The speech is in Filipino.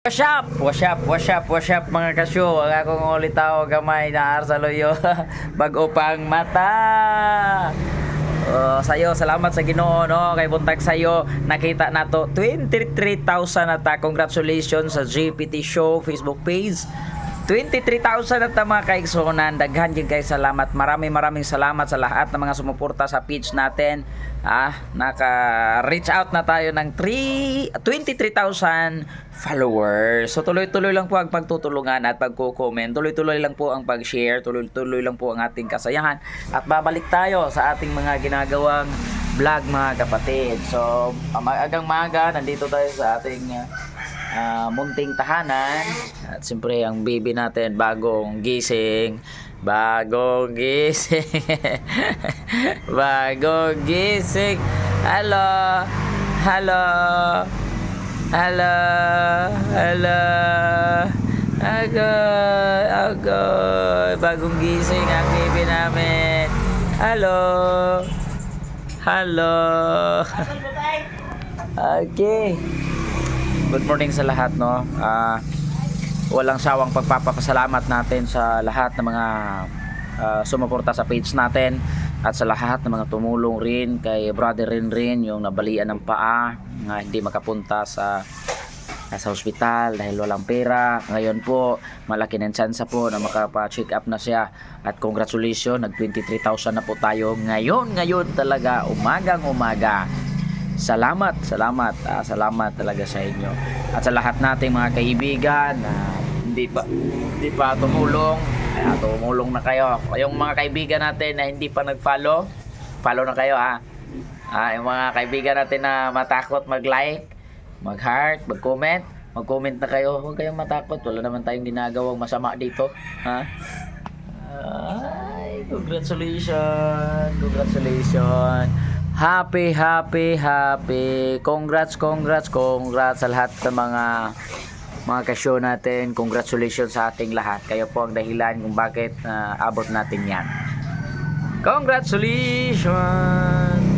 What's up? What's up? What's up? What's up mga kasyo? Ang akong ulit tao gamay na arsaloyo. Bago pang mata. Oh, sayo, salamat sa Ginoo no kay buntag sayo nakita nato 23,000 na ta. Congratulations sa GPT Show Facebook page. 23,000 na ta mga kaigsonan. Daghan din kay salamat. Maraming maraming salamat sa lahat ng mga sumuporta sa page natin. Ah, naka-reach out na tayo ng 3 23,000 followers. So tuloy-tuloy lang po ang pagtutulungan at pagko-comment. Tuloy-tuloy lang po ang pag-share. Tuloy-tuloy lang po ang ating kasayahan. At babalik tayo sa ating mga ginagawang vlog mga kapatid. So, maagang maaga, nandito tayo sa ating munting tahanan. At siyempre, ang baby natin, bagong gising. Bagong gising. bagong gising. Hello. Hello. Hello. Hello. Agoy. Agoy. Bagong gising ang baby namin. Hello. Hello. okay. Good morning sa lahat, no? Ah, walang sawang pagpapasalamat natin sa lahat ng mga ah, sumuporta sa page natin at sa lahat ng mga tumulong rin kay brother rin rin yung nabalian ng paa nga hindi makapunta sa sa ospital dahil walang pera. Ngayon po, malaki ng tsansa po na makapa-check up na siya. At congratulations, nag 23,000 na po tayo ngayon, ngayon talaga, umagang umaga. Salamat, salamat, ah, salamat talaga sa inyo. At sa lahat nating mga kaibigan na hindi pa hindi pa tumulong, ay, tumulong na kayo. Yung mga kaibigan natin na hindi pa nag-follow, follow na kayo ha. Ah, yung mga kaibigan natin na matakot mag-like, mag-heart, mag-comment, mag-comment na kayo. Huwag kayong matakot. Wala naman tayong ginagawang masama dito. Ha? Ay, congratulations. Congratulations. Happy, happy, happy. Congrats, congrats, congrats sa lahat ng mga mga kasyo natin. Congratulations sa ating lahat. Kayo po ang dahilan kung bakit na abot natin yan. Congratulations!